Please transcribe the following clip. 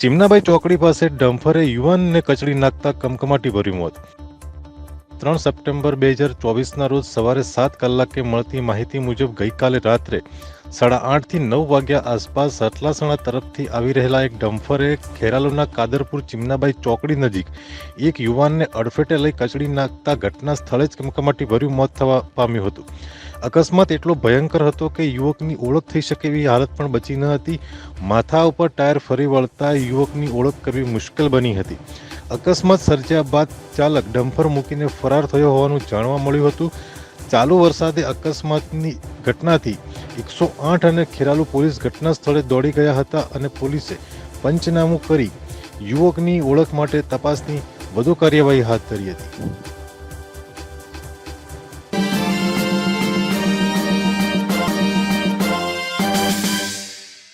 ચિમનાબાઈ ચોકડી પાસે ડમ્ફરે યુવાનને કચડી નાખતા કમકમાટી ભર્યું મોત. ત્રણ સપ્ટેમ્બર બે હજાર ચોવીસના રોજ સવારે સાત કલાકે મળતી માહિતી મુજબ ગઈકાલે રાત્રે સાડા આઠથી નવ વાગ્યા આસપાસ સતલાસણા તરફથી આવી રહેલા એક ડમ્ફરે ખેરાલુના કાદરપુર ચિમનાબાઈ ચોકડી નજીક એક યુવાનને અડફેટે લઈ કચડી નાખતા ઘટના સ્થળે જ કમકમાટી ભર્યું મોત થવા પામ્યું હતું. અકસ્માત એટલો ભયંકર હતો કે યુવકની ઓળખ થઈ શકે એવી હાલત પણ બચી ન હતી. માથા ઉપર ટાયર ફરી વળતા યુવકની ઓળખ કરવી મુશ્કેલ બની હતી. અકસ્માત સર્જ્યા બાદ ચાલક ડમ્ફર મૂકીને ફરાર થયો હોવાનું જાણવા મળ્યું હતું. ચાલુ વરસાદે અકસ્માતની ઘટનાથી એકસો આઠ અને ખેરાલુ પોલીસ ઘટના સ્થળે દોડી ગયા હતા અને પોલીસે પંચનામું કરી યુવકની ઓળખ માટે તપાસની વધુ કાર્યવાહી હાથ ધરી હતી.